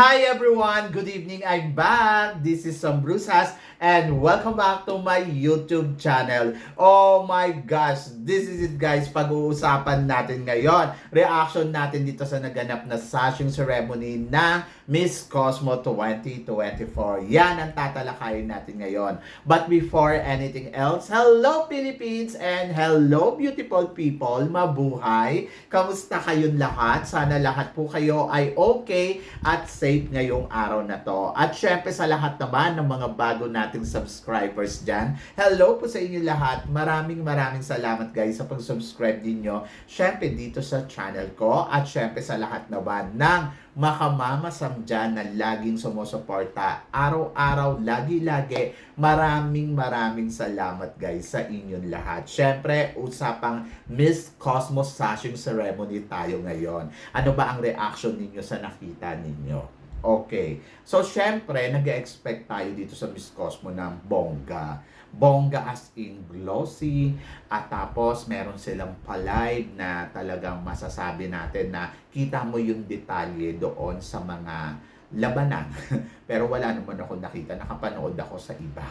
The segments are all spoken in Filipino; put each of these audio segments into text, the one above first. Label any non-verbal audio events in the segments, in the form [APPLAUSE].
Hi everyone! Good evening! I'm back! This is Sam Bruce Has and welcome back to my YouTube channel. Oh my gosh! This is it guys! Pag-uusapan natin ngayon. Reaction natin dito sa naganap na sashing ceremony ng Miss Cosmo 2024. Yan ang tatalakayin natin ngayon. But before anything else, hello Philippines and hello beautiful people! Mabuhay! Kamusta kayong lahat? Sana lahat po kayo ay okay at safe ngayong araw na to. At syempre sa lahat naman ng mga bago nating subscribers dyan, hello po sa inyo lahat. Maraming maraming salamat guys sa pag-subscribe ninyo. Syempre dito sa channel ko at syempre sa lahat naman ng makamamasam dyan na laging sumusuporta. Araw-araw, lagi-lagi. Maraming maraming salamat guys sa inyong lahat. Syempre, usapang Miss Cosmos Sashing Ceremony tayo ngayon. Ano ba ang reaction ninyo sa nakita ninyo? Okay. So, syempre, nag expect tayo dito sa Miss Cosmo ng bongga. Bongga as in glossy. At tapos, meron silang palive na talagang masasabi natin na kita mo yung detalye doon sa mga labanan. [LAUGHS] Pero wala naman ako nakita. Nakapanood ako sa iba.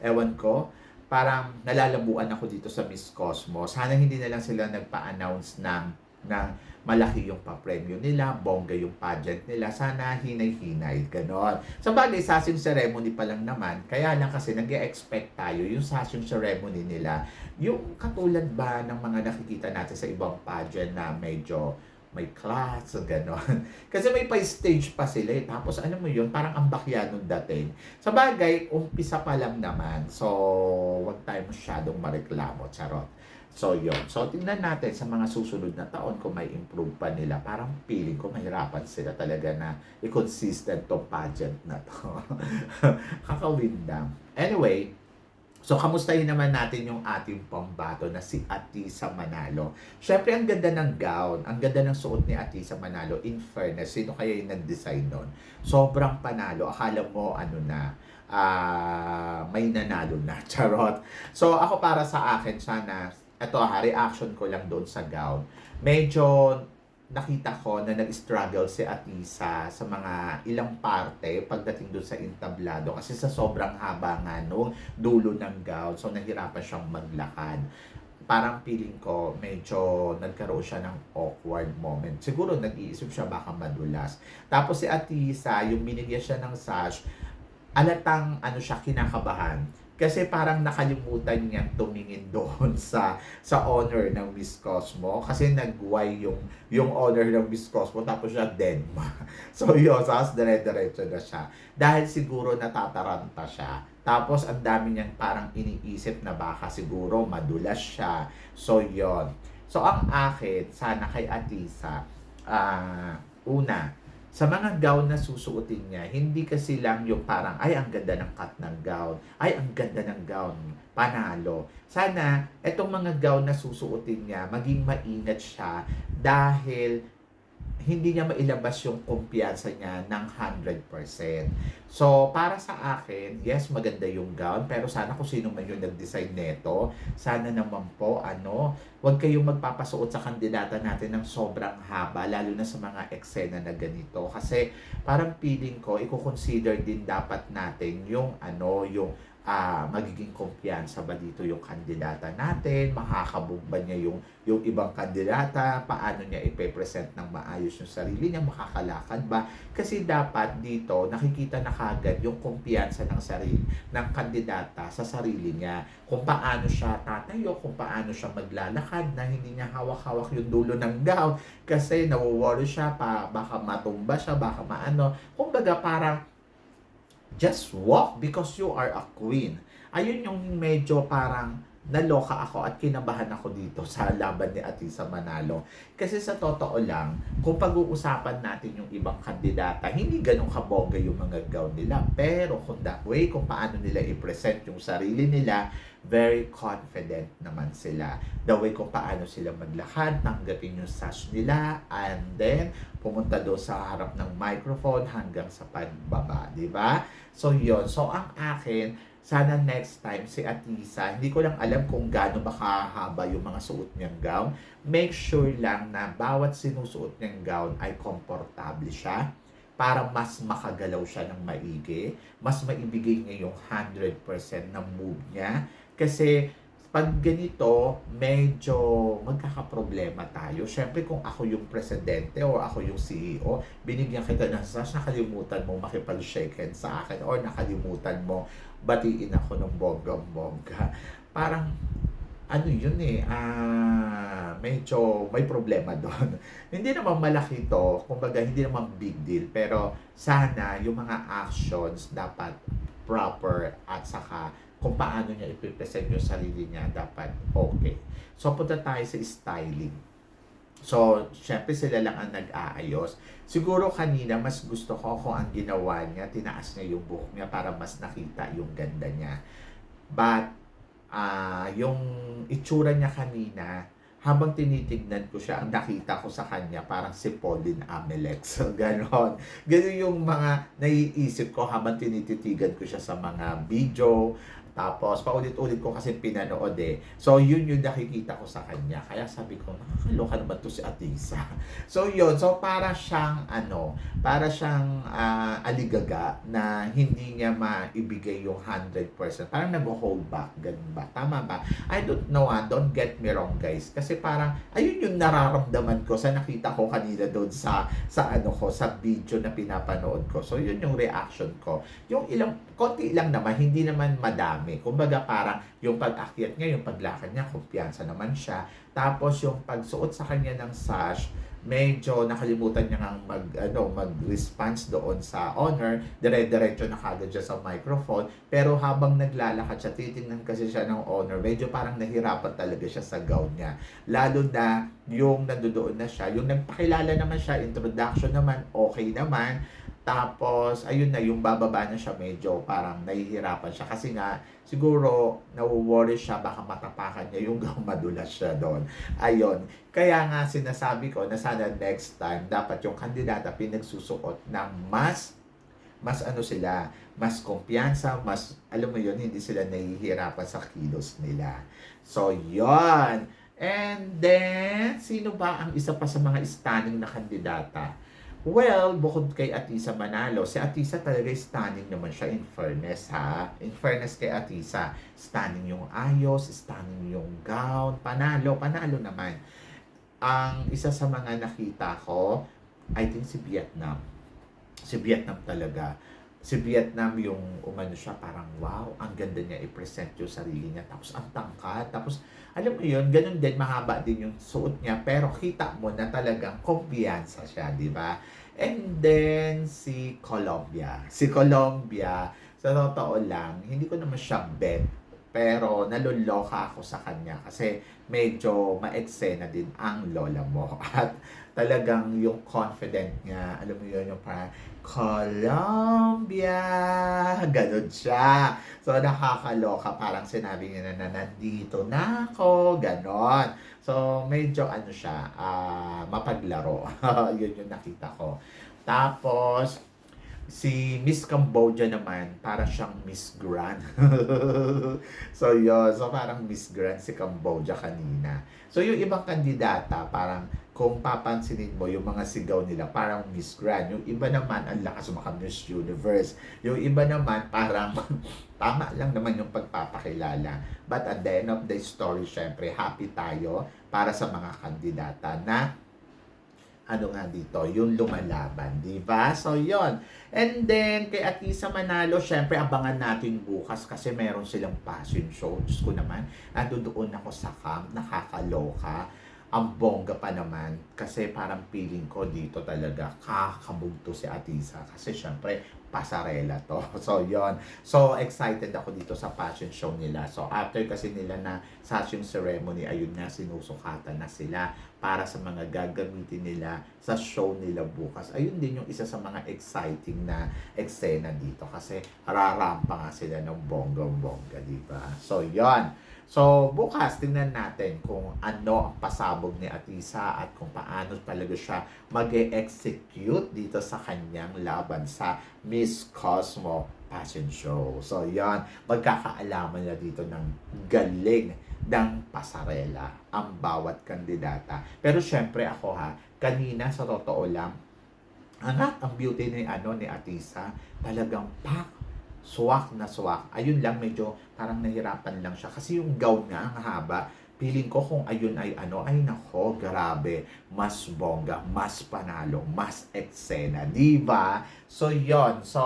Ewan ko, parang nalalabuan ako dito sa Miss Cosmo. Sana hindi na lang sila nagpa-announce ng, ng malaki yung pa-premyo nila, bongga yung pageant nila, sana hinay-hinay, ganon. Sa bagay, sasing ceremony pa lang naman, kaya lang kasi nag expect tayo yung sasing ceremony nila, yung katulad ba ng mga nakikita natin sa ibang pageant na medyo may class, gano'n. [LAUGHS] Kasi may pa-stage pa sila eh. Tapos alam mo yun, parang ang bakyanong dating. Sa bagay, umpisa pa lang naman. So, wag tayo masyadong mareklamo, charot. So, yun. So, tingnan natin sa mga susunod na taon kung may improve pa nila. Parang feeling ko mahirapan sila talaga na i-consistent to pageant na to. [LAUGHS] Kakawindang. Anyway, So, kamustahin naman natin yung ating pambato na si Atisa Manalo. Siyempre, ang ganda ng gown, ang ganda ng suot ni Atisa Manalo. In fairness, sino kaya yung nag-design nun? Sobrang panalo. Akala mo, ano na, ah, may nanalo na. [LAUGHS] Charot. So, ako para sa akin, sana, ito ha, reaction ko lang doon sa gown. Medyo nakita ko na nag-struggle si Atisa sa mga ilang parte pagdating doon sa entablado kasi sa sobrang haba nga nung dulo ng gown so nahirapan siyang maglakad parang feeling ko medyo nagkaroon siya ng awkward moment. Siguro nag-iisip siya baka madulas. Tapos si Atisa, yung binigyan siya ng sash, alatang ano siya kinakabahan kasi parang nakalimutan niya tumingin [LAUGHS] doon sa sa honor ng Miss Cosmo kasi nagway yung yung honor ng Miss Cosmo tapos siya Denma. [LAUGHS] So yun, tapos dire-diretso na siya. Dahil siguro natataranta siya. Tapos ang dami niyang parang iniisip na baka siguro madulas siya. So yon. So ang akin, sana kay Atisa, ah una, sa mga gown na susuotin niya, hindi kasi lang yung parang, ay, ang ganda ng cut ng gown. Ay, ang ganda ng gown. Panalo. Sana, etong mga gown na susuotin niya, maging maingat siya dahil hindi niya mailabas yung kumpiyansa niya ng 100%. So, para sa akin, yes, maganda yung gown, pero sana kung sino man yung nag-design neto, sana naman po, ano, huwag kayong magpapasuot sa kandidata natin ng sobrang haba, lalo na sa mga eksena na ganito. Kasi, parang feeling ko, i-consider din dapat natin yung, ano, yung uh, magiging kumpiyansa ba dito yung kandidata natin, makakabog ba niya yung, yung ibang kandidata, paano niya ipe-present ng maayos yung sarili niya, makakalakad ba? Kasi dapat dito, nakikita na kagad yung kumpiyansa ng sarili, ng kandidata sa sarili niya, kung paano siya tatayo, kung paano siya maglalakad, na hindi niya hawak-hawak yung dulo ng gown, kasi nawo-worry siya, pa, baka matumba siya, baka maano, kumbaga parang just walk because you are a queen. Ayun yung medyo parang naloka ako at kinabahan ako dito sa laban ni Atisa Manalo. Kasi sa totoo lang, kung pag-uusapan natin yung ibang kandidata, hindi ganun kabongga yung mga gown nila. Pero kung that way, kung paano nila i-present yung sarili nila, very confident naman sila. The way kung paano sila maglakad, tanggapin yung sash nila, and then pumunta do sa harap ng microphone hanggang sa pagbaba, di ba? So, yon So, ang akin, sana next time si Atisa, hindi ko lang alam kung gaano ba kahaba yung mga suot niyang gown. Make sure lang na bawat sinusuot niyang gown ay komportable siya, para mas makagalaw siya ng maigi, mas maibigay niya yung 100% ng move niya. Kasi pag ganito, medyo magkakaproblema tayo. Siyempre, kung ako yung presidente o ako yung CEO, binigyan kita ng sash, nakalimutan mo makipag-shake hands sa akin or nakalimutan mo batiin ako ng bonggang-bongga. Parang, ano yun eh, ah, medyo may problema doon. [LAUGHS] hindi naman malaki to, kumbaga hindi naman big deal, pero sana yung mga actions dapat proper at saka kung paano niya ipipresent yung sarili niya dapat okay. So punta tayo sa styling. So, syempre sila lang ang nag-aayos. Siguro kanina mas gusto ko kung ang ginawa niya, tinaas niya yung buhok niya para mas nakita yung ganda niya. But, ah yung itsura niya kanina, habang tinitignan ko siya, ang nakita ko sa kanya parang si Pauline Amelex. So, [LAUGHS] ganon. Ganon yung mga naiisip ko habang tinititigan ko siya sa mga video. Tapos, paulit-ulit ko kasi pinanood eh. So, yun yung nakikita ko sa kanya. Kaya sabi ko, nakakaloka naman to si Atisa. [LAUGHS] So, yun. So, para siyang, ano, para siyang ah, aligaga na hindi niya maibigay yung 100%. Parang nag-hold back. Ganun ba? Tama ba? I don't know ah. Don't get me wrong guys. Kasi parang, ayun yung nararamdaman ko sa nakita ko kanina doon sa, sa ano ko, sa video na pinapanood ko. So, yun yung reaction ko. Yung ilang, konti lang naman, hindi naman madami. Kumbaga parang yung pag-akyat niya, yung paglakad niya, kumpiyansa naman siya. Tapos yung pagsuot sa kanya ng sash, medyo nakalimutan niya ngang mag ano mag-response doon sa honor. Dire-diretso na kagad siya sa microphone. Pero habang naglalakad siya titingnan kasi siya ng honor medyo parang nahirapan talaga siya sa gown niya. Lalo na yung nandoon na siya. Yung nagpakilala naman siya introduction naman okay naman tapos, ayun na, yung bababa na siya medyo parang nahihirapan siya. Kasi nga, siguro, nawo-worry siya, baka matapakan niya yung [LAUGHS] madulas siya doon. Ayun. Kaya nga, sinasabi ko na sana next time, dapat yung kandidata pinagsusuot ng mas mas ano sila, mas kumpiyansa, mas, alam mo yun, hindi sila nahihirapan sa kilos nila. So, yon And then, sino ba ang isa pa sa mga stunning na kandidata? Well, bukod kay Atisa Manalo, si Atisa talaga stunning naman siya in fairness ha. In fairness kay Atisa, stunning yung ayos, stunning yung gown, panalo, panalo naman. Ang isa sa mga nakita ko, I think si Vietnam. Si Vietnam talaga. Si Vietnam yung umano siya parang wow, ang ganda niya i-present yung sarili niya. Tapos ang tangkad. Tapos alam mo yun, ganun din, mahaba din yung suot niya. Pero kita mo na talagang kumpiyansa siya, di ba? And then, si Colombia. Si Colombia, sa totoo lang, hindi ko naman siya bet. Pero naluloka ako sa kanya kasi medyo ma-eksena din ang lola mo. [LAUGHS] At talagang yung confident niya, alam mo yun, yung parang, Colombia! Ganon siya. So, nakakaloka. Parang sinabi niya na, na nandito na ako. Ganon. So, medyo ano siya, ah, mapaglaro. [LAUGHS] yun yung nakita ko. Tapos, si Miss Cambodia naman, para siyang Miss Grand. [LAUGHS] so, yun. So, parang Miss Grand si Cambodia kanina. So, yung ibang kandidata, parang kung papansinin mo yung mga sigaw nila parang Miss Grand. Yung iba naman ang lakas maka Miss Universe. Yung iba naman parang [LAUGHS] tama lang naman yung pagpapakilala. But at the end of the story, syempre happy tayo para sa mga kandidata na ano nga dito, yung lumalaban, di ba? So, yon And then, kay Atisa Manalo, syempre, abangan natin bukas kasi meron silang passion show. Diyos ko naman, ando doon ako sa camp, nakakaloka ang bongga pa naman kasi parang feeling ko dito talaga kakabugto si Atisa kasi syempre pasarela to. [LAUGHS] So yon So excited ako dito sa fashion show nila. So after kasi nila na fashion ceremony ayun na sinusukatan na sila para sa mga gagamitin nila sa show nila bukas. Ayun din yung isa sa mga exciting na eksena dito kasi rarampa nga sila ng bonggang-bongga, di ba? So yon So, bukas, tingnan natin kung ano ang pasabog ni Atisa at kung paano talaga siya mag execute dito sa kanyang laban sa Miss Cosmo Fashion Show. So, yan, magkakaalaman na dito ng galing ng pasarela ang bawat kandidata. Pero syempre ako ha, kanina sa totoo lang, angat ang beauty ni ano ni Atisa. Talagang pak swak na swak. Ayun lang medyo parang nahirapan lang siya kasi yung gown nga ang haba. Feeling ko kung ayun ay ano, ay nako, grabe. Mas bongga, mas panalo, mas eksena. di ba? So, yon So,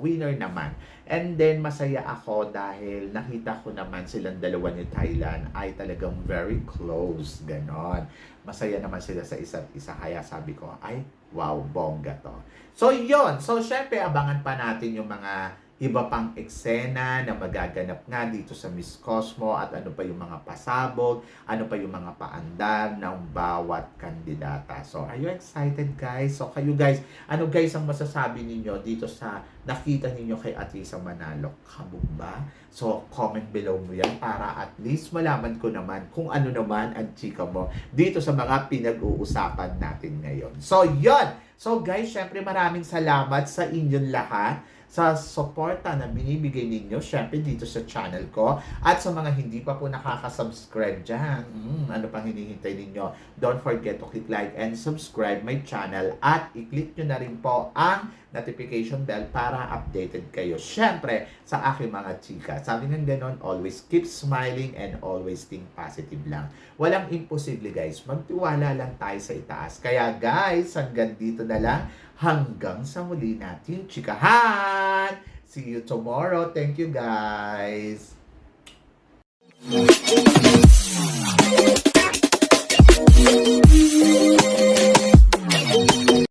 winner naman. And then, masaya ako dahil nakita ko naman silang dalawa ni Thailand ay talagang very close. Ganon. Masaya naman sila sa isa't isa. Kaya sabi ko, ay, wow, bongga to. So, yon So, syempre, abangan pa natin yung mga iba pang eksena na magaganap nga dito sa Miss Cosmo at ano pa yung mga pasabog, ano pa yung mga paandar ng bawat kandidata. So, are you excited guys? So, kayo guys, ano guys ang masasabi ninyo dito sa nakita ninyo kay Atisa Manalo? Kabog ba? So, comment below mo yan para at least malaman ko naman kung ano naman ang chika mo dito sa mga pinag-uusapan natin ngayon. So, yon So guys, syempre maraming salamat sa inyong lahat sa suporta na binibigay ninyo syempre dito sa channel ko at sa mga hindi pa po nakaka-subscribe dyan. Mm, ano pang hinihintay ninyo? Don't forget to click like and subscribe my channel at i-click nyo na rin po ang notification bell para updated kayo. Syempre, sa aking mga chika. Sabi ng ganon, always keep smiling and always think positive lang. Walang imposible guys. Magtiwala lang tayo sa itaas. Kaya guys, hanggang dito na lang. Hanggang sa muli natin chikahan. See you tomorrow. Thank you guys.